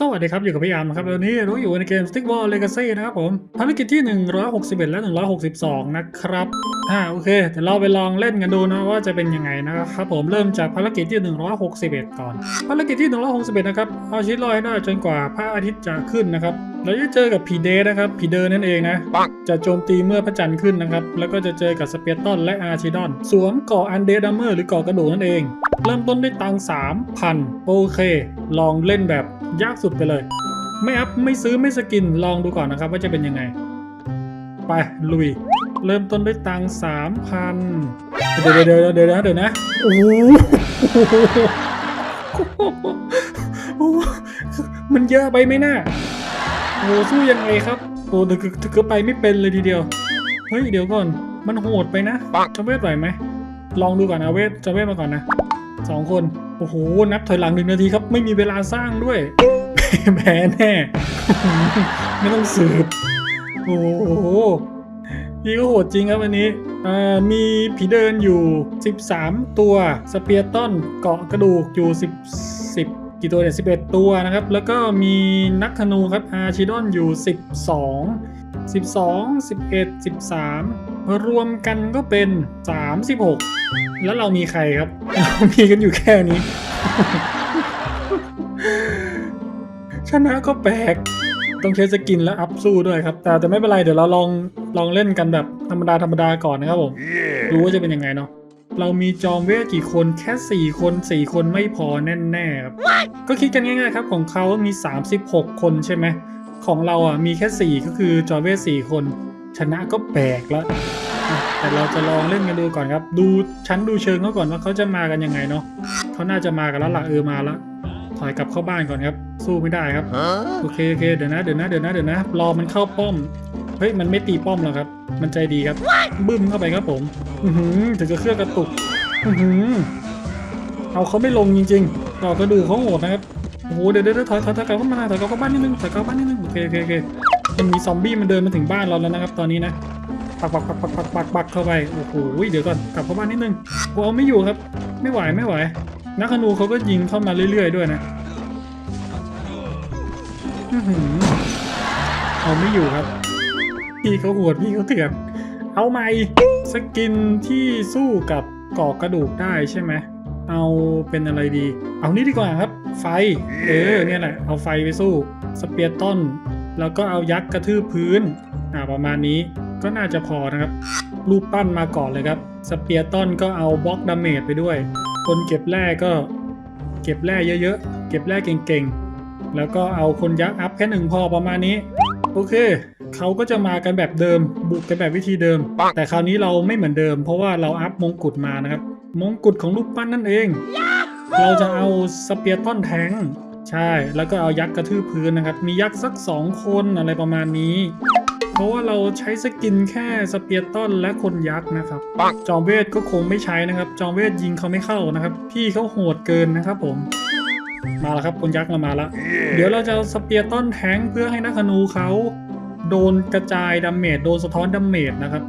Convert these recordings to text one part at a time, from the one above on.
สวัสดีครับ อยู่กับพี่อาร์มนะครับวันนี้เราอยู่ในเกม Stick Ball Legacy นะครับผมภารกิจที่ 161 และ 162 นะครับอ่าโอเคเดี๋ยวเราไปลองเล่นกันดูนะว่าจะเป็นยังไงนะครับผมเริ่มจากภารกิจที่ 161 ก่อน ภารกิจที่ 161 นะครับ เอาชีวิตรอดให้ได้จนกว่าพระอาทิตย์จะขึ้นนะครับเราจะเจอกับผีเดย์นะครับผีเดอร์นั่นเองนะปังจะโจมตีเมื่อพระจันทร์ขึ้นนะครับแล้วก็จะเจอกับสเปียร์ตอนและอาร์ชิดอน สวมเกาะอันเดดัมเมอร์หรือเกาะกระดูกนั่นเอง เริ่มต้นด้วยตังค์3,000โอเค ลองเล่นแบบ ยากสุดไปเลย ไม่อัพไม่ซื้อไม่สกินลองดูก่อนนะครับ ว่าจะเป็นยังไง ไปลุย เริ่มต้นด้วยตังสามพันเดี๋ยวเดี๋ยวเดี๋ยวนะเดี๋ยวนะโอ้โหมันเยอะไปไหมน่าโอ้โหสู้ยังไงครับโอ้ถึงถึงก็ไปไม่เป็นเลยทีเดียว เฮ้ยเดี๋ยวก่อน มันโหดไปนะปังจะเวทไหวไหมลองดูก่อนเอาเวทจะเวทมาก่อนนะสองคน โอ้โห นับถอยหลังหนึ่งนาทีครับ ไม่มีเวลาสร้างด้วยแพ้แน่ ไม่ต้องสืบ โอ้โหพี่ก็โหดจริงครับวันนี้อ่ามีผีเดินอยู่ 13 ตัว สเปียร์ตันเกาะกระดูกอยู่ 10 10กี่ตัวเนี่ย11 ตัวนะครับ แล้วก็มีนักธนูครับอาชิดอนอยู่ 12 12 11 13 รวมกันก็เป็น 36 แล้วเรามีใครครับ เรามีกันอยู่แค่นี้ ชนะก็แปลก ต้องใช้สกินและอัพสู้ด้วยครับ แต่แต่ไม่เป็นไร เดี๋ยวเราลองลองเล่นกันแบบธรรมดาธรรมดาก่อนนะครับผมรู้ว่าจะเป็นยังไงเนาะเรามีจอมเวทกี่คนแค่ 4 คน 4 คนไม่พอแน่ๆครับ ก็คิดกันง่ายๆครับ ของเขามี 36 คนใช่ไหม ของเราอะมีแค่ 4 ก็คือจอมเวท4คน ชนะก็แปลกแล้วอะแต่เราจะลองเล่นกันดูก่อนครับ ดูชั้นดูเชิงเขาก่อนว่าเขาจะมากันยังไงเนาะเขาน่าจะมากันแล้วล่ะเออมาแล้วถอยกลับเข้าบ้านก่อนครับ สู้ไม่ได้ครับโอเคโอเคเดี๋ยวนะเดี๋ยวนะเดี๋ยวนะเดี๋ยวนะรอมันเข้าป้อมเฮ้ยมันไม่ตีป้อมหรอกครับ มันใจดีครับบึ้มเข้าไปครับผมอือหือถึงจะเครื่องกระตุกอือหือเอาเขาไม่ลงจริงๆต่อกระดูกเขาโหดนะครับ โอ้โหเดี๋ยวเดี๋ยวถอยถอยถอยกลับเข้ามาถอยกลับเข้าบ้านนิดนึงถอยกลับเข้าบ้านนิดนึงโอเคโอเคโอเคมันมีซอมบี้มันเดินมาถึงบ้านเราแล้วนะครับ ตอนนี้นะปักปักปักปักปักปักปักเข้าไปโอ้โหเดี๋ยวก่อนกลับเข้าบ้านนิดนึงกูเอาไม่อยู่ครับ ไม่ไหวไม่ไหว นักธนูเขาก็ยิงเข้ามาเรื่อย ๆ ด้วยนะเอาไม่อยู่ครับพี่เขาหวดพี่เขาเถื่อนเอาใหม่สกินที่สู้กับกอกกระดูกได้ใช่ไหมเอาเป็นอะไรดี เอานี่ดีกว่าครับ ฟ เออ เนี่ยแหละ เอาไฟไปสู้ สเปียร์ต้น แล้วก็เอายักษ์กระทืบพื้น อ่า ประมาณนี้ ก็น่าจะพอนะครับ รูปปั้นมาก่อนเลยครับ สเปียร์ต้นก็เอาบล็อกดาเมจไปด้วย คนเก็บแร่ก็ เก็บแร่เยอะๆ เก็บแร่เก่งๆ แล้วก็เอาคนยักษ์อัพแค่หนึ่งพอประมาณนี้ โอเค เขาก็จะมากันแบบเดิม บุกกันแบบวิธีเดิม แต่คราวนี้เราไม่เหมือนเดิม เพราะว่าเราอัพมงกุฎมานะครับ มงกุฎของรูปปั้นนั่นเอง เราจะเอาสเปียร์ต้นแทงค์ใช่ แล้วก็เอายักษ์กระทืบพื้นนะครับ มียักษ์สักสองคนอะไรประมาณนี้ เพราะว่าเราใช้สกินแค่สเปียร์ต้นและคนยักษ์นะครับปังจอมเวทก็คงไม่ใช้นะครับ จอมเวทยิงเขาไม่เข้านะครับ พี่เขาโหดเกินนะครับผม มาแล้วครับคนยักษ์เรามาแล้วเดี๋ยวเราจะเอาสเปียร์ต้นแทงค์เพื่อให้นักธนูเขาโดนกระจายดาเมจ โดนสะท้อนดาเมจนะครับ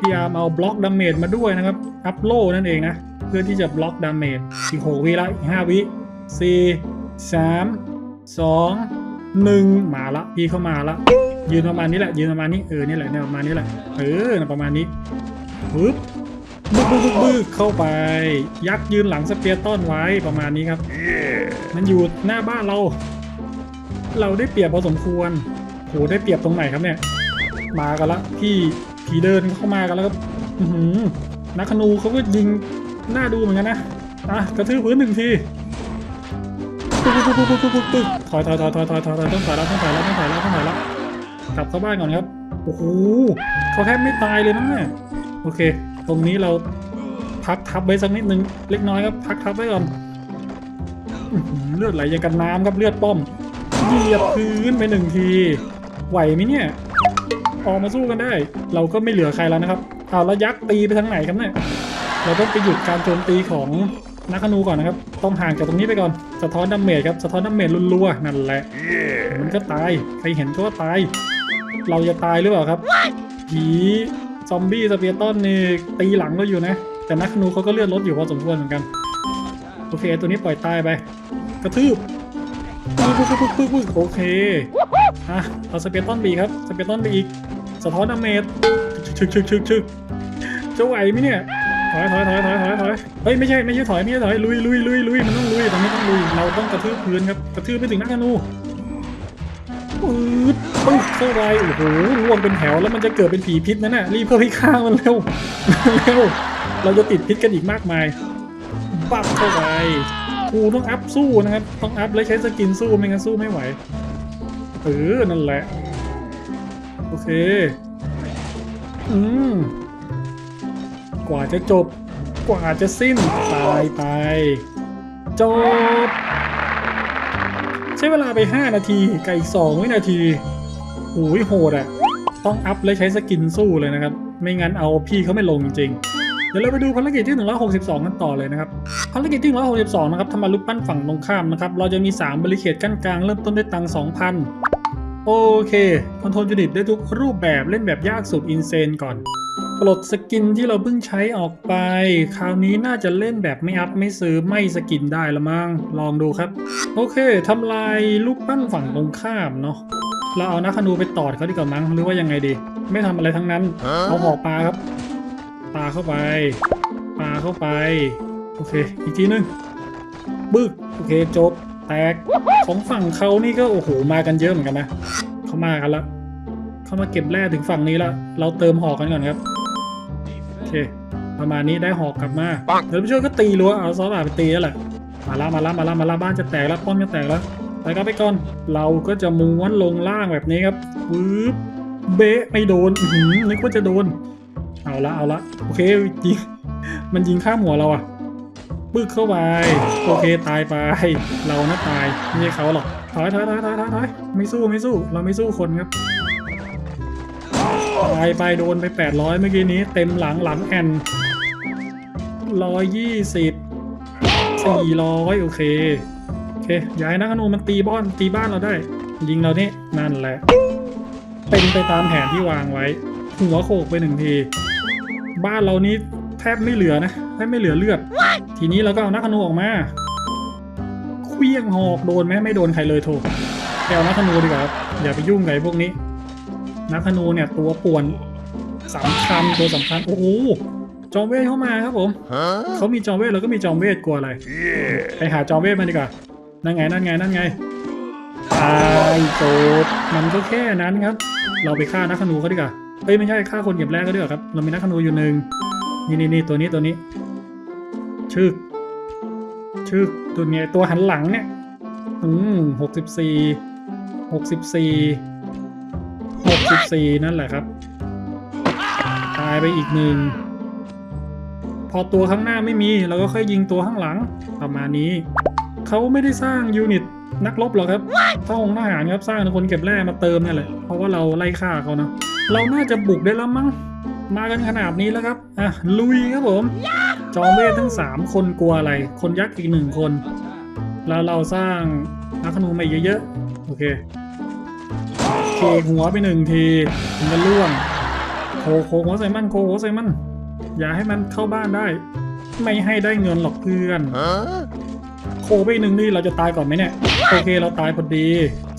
พยายามเอาบล็อกดาเมจมาด้วยนะครับ อัพโลนั่นเองนะ เพื่อที่จะบล็อกดาเมจอีกหกวิละอีกห้าวิสี่สามสองหนึ่งมาละพี่เข้ามาละยืนประมาณนี้แหละยืนประมาณนี้เออนี่แหละเนี่ยประมาณนี้แหละเออน่ะประมาณนี้ปึ๊บบึ๊บบึ๊บบึ๊บบึ๊บเข้าไป ยักษ์ยืนหลังสเปียร์ต้อนไว้ประมาณนี้ครับ มันอยู่หน้าบ้านเรา เราได้เปรียบพอสมควรโหได้เปรียบตรงไหนครับเนี่ย มากันละพี่ผีเดินเข้ามากันแล้วครับนักธนูเขาก็ยิง น้าดูเหมือนกันนะอะกระทืบพื้นหนึ่งทีปึ๊กปึ๊กปึ๊กปึ๊กปึ๊กปึ๊กปึ๊กถอยถอยถอยถอยถอยถอยถอยต้องถอยแล้วต้องถอยแล้วต้องถอยแล้วต้องถอยแล้วกลับเข้าบ้านก่อนครับโอ้โหเขาแทบไม่ตายเลยนะเนี่ยโอเค ตรงนี้เราพักทับไว้สักนิดนึงเล็กน้อยครับพักทับไว้ก่อนเลือดไหลย่างกันน้ำครับเลือดป้อมเหยียบพื้นไปหนึ่งทีไหวไหมเนี่ยออกมาสู้กันได้ เราก็ไม่เหลือใครแล้วนะครับเอาแล้วยักษ์ตีไปทางไหนครับเนี่ย เราต้องไปหยุดการโจมตีของนักธนูก่อนนะครับ ต้องห่างจากตรงนี้ไปก่อน สะท้อนดาเมจครับ สะท้อนดาเมจรัวๆนั่นแหละ มันก็ตาย ใครเห็นก็ว่าตาย เราจะตายหรือเปล่าครับ ผีซอมบี้สเปียร์ตันนี่ตีหลังเราอยู่นะ แต่นักธนูเขาก็เลือดลดอยู่พอสมควรเหมือนกัน โอเค ตัวนี้ปล่อยตายไป กระทืบปึ๊บปึ๊บปึ๊บปึ๊บปึ๊บโอเค อะ เอาสเปรตันไปอีครับ สเปรตันไปอีก สะท้อนดาเมจชึกชึกชึกชึกจะไหวไหมเนี่ย ถอยถอยถอยถอยถอยถอยเฮ้ยไม่ใช่ไม่ใช่ถอยไม่ใช่ถอยลุยลุยลุยลุยมันต้องลุยตรงนี้ต้องลุยเราต้องกระทืบพื้นครับกระทืบไปถึงนักธนูปื๊ดปึ๊บเข้าไปโอ้โหรวงเป็นแถวแล้วมันจะเกิดเป็นผีพิษนั่นน่ะรีบเพื่อให้ฆ่ามันเร็วเร็วเราจะติดพิษกันอีกมากมายปั๊บเข้าไปกูต้องอัพสู้นะครับต้องอัพแล้วใช้สกินสู้ไม่งั้นสู้ไม่ไหวเออนั่นแหละโอเคอืม กว่าจะจบ กว่าจะสิ้น ตายไป จบ ใช้เวลาไป 5 นาทีกับอีก 2 วินาทีโอ้ยโหดอะ่ะต้องอัพและใช้สกินสู้เลยนะครับ ไม่งั้นเอาพี่เขาไม่ลงจริงเดี๋ยวเราไปดูภารกิจที่ 162 กันต่อเลยนะครับ ภารกิจที่ 162 นะครับทำมารูปปั้นฝั่งตรงข้ามนะครับ เราจะมี 3 บริเคดกั้นกลางเริ่มต้นด้วยตังค์2,000 โอเค คอนโทรลยูนิตได้ทุกรูปแบบเล่นแบบยากสุดอินเซนก่อน ปลดสกินที่เราเพิ่งใช้ออกไป คราวนี้น่าจะเล่นแบบไม่อัพไม่ซื้อไม่สกินได้ละมั้งลองดูครับ โอเคทำลายลูกปั้นฝั่งตรงข้ามเนาะเราเอานักขนูไปตอดเขาดีกว่ามั้งหรือว่ายังไงดี ไม่ทำอะไรทั้งนั้นเอาหอกปลาครับปลาเข้าไปปลาเข้าไปโอเค อีกทีนึงบึกโอเคจบแตกของฝั่งเขานี่ก็โอ้โหมากันเยอะเหมือนกันนะเขามากันล้วเขามาเก็บแร่ถึงฝั่งนี้ล้วเราเติมหอกกันก่อนครับ เค ประมาณนี้ได้หอกกลับมาเดี๋ยวพี่ช่วยก็ตีรั้วเอาซอสบาไปตีแล้วแหละมาละมาละมาละมาละบ้านจะแตกแล้วป้อมจะแตกแล้วไปก็ไปก่อน เราก็จะม้วนลงล่างแบบนี้ครับวืบเบะไม่โดนอื้อหือนึกว่าจะโดน เอาละเอาละโอเคยิงมันยิงข้ามหัวเราอะปึ๊กเข้าไปโอเคตายไป เรานะตายไม่ใช่เขาหรอกถอยถอยถอยถอยถอยถอยไม่สู้ไม่สู้ เราไม่สู้คนครับ ตายไปโดนไป 800 เมื่อกี้นี้ เต็มหลังหลังแอนร้อยยี่สิบสี่ร้อยโอเค โอเคย้ายนักขนูมันตีบ้านตีบ้านเราได้ ยิงเรานี่นั่นแหละ เป็นไปตามแผนที่วางไว้ หัวโขกไปหนึ่งที บ้านเรานี้แทบไม่เหลือนะแทบไม่เหลือเลือด ทีนี้เราก็เอานักขนูออกมาเคลี้ยงหอกโดนไหมไม่โดนใครเลยโถแกเอานักขนูดีกว่าอย่าไปยุ่งกับไอ้พวกนี้ นักธนูเนี่ยตัวป่วนสำคัญตัวสำคัญ โอ้โหจอมเวทเข้ามาครับผมเขามีจอมเวทแล้วก็มีจอมเวทกลัวอะไรไปหาจอมเวทมาดีกว่านั่นไงนั่นไงนั่นไงตายโจดมันก็แค่นั้นครับ เราไปฆ่านักธนูเขาดีกว่าเอ้ยไม่ใช่ฆ่าคนเก็บแรกก็ได้ครับ เรามีนักธนูอยู่หนึ่งนี่นี่นี่ตัวนี้ตัวนี้ชึกชึกตัวเนี้ยตัวหันหลังเนี่ยอืมหกสิบสี่หกสิบสี่ หกสิบสี่นั่นแหละครับ ตายไปอีกหนึ่ง พอตัวข้างหน้าไม่มีเราก็ค่อยยิงตัวข้างหลัง ประมาณนี้ เขาไม่ได้สร้างยูนิตนักรบหรอกครับทหงทหารครับสร้างคนเก็บแร่มาเติมนี่แหละ เพราะว่าเราไล่ฆ่าเขานะ เราน่าจะบุกได้แล้วมั้ง มากันขนาดนี้แล้วครับ อะ ลุยครับผม จอมเวททั้งสามคนกลัวอะไร คนยักษ์อีกหนึ่งคน แล้วเราสร้างนักขนูมาเยอะๆ โอเคเค หัวไปหนึ่งทีมันก็ล่วงโคโคหัวใส่มันโคหัวใส่มัน อย่าให้มันเข้าบ้านได้ ไม่ให้ได้เงินหรอกเพื่อนโคไปหนึ่งนี่เราจะตายก่อนไหมเนี่ยโอเคเราตายพอดี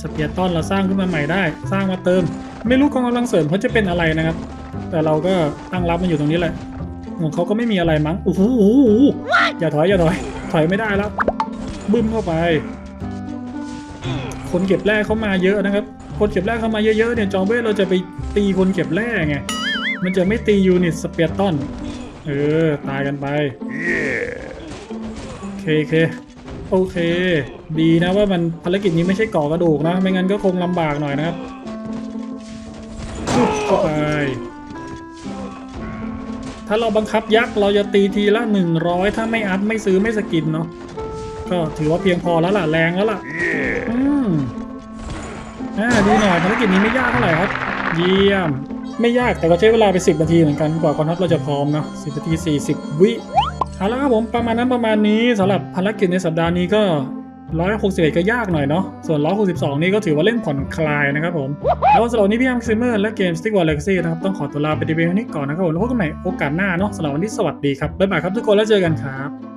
สเปียร์ตอนเราสร้างขึ้นมาใหม่ได้ สร้างมาเติม ไม่รู้กองกำลังเสริมเขาจะเป็นอะไรนะครับ แต่เราก็ตั้งรับมันอยู่ตรงนี้แหละของเขาก็ไม่มีอะไรมั้งโอ้โหอย่าถอยอย่าถอยถอยไม่ได้แล้วบึ้มเข้าไป คนเก็บแร่เขามาเยอะนะครับ คนเก็บแร่เข้ามาเยอะๆเนี่ยจอมเวทเราจะไปตีคนเก็บแร่ไงมันจะไม่ตียูนิตสเปียร์ตันเออตายกันไปโอเคโอเคโอเค ดีนะว่ามันภารกิจนี้ไม่ใช่ก่อกระดูกนะ ไม่งั้นก็คงลำบากหน่อยนะครับเข้าไป ถ้าเราบังคับยักษ์เราจะตีทีละ 100 ถ้าไม่อัพไม่ซื้อไม่สกินเนาะก็ถือว่าเพียงพอแล้วล่ะแรงแล้วล่ะ อ่าดีหน่อยภารกิจนี้ไม่ยากเท่าไหร่ครับ เยี่ยม ไม่ยากแต่ก็ใช้เวลาไป10นาทีเหมือนกันกว่ากองทัพเราจะพร้อมเนาะ10นาที40 วิเอาละครับผมประมาณนั้นประมาณนี้สำหรับภารกิจในสัปดาห์นี้ก็161ก็ยากหน่อยเนาะ ส่วน162นี่ก็ถือว่าเล่นผ่อนคลายนะครับผม แล้วสำหรับวันนี้พี่แอมซิมเมอร์และเกม Stick War Legacy นะครับ ต้องขอตัวลาไปดีเวลนี้ก่อนนะครับผมแล้วพบกันใหม่โอกาสหน้าเนาะสำหรับวันนี้สวัสดีครับ บ๊ายบายครับทุกคนแล้วเจอกันครับ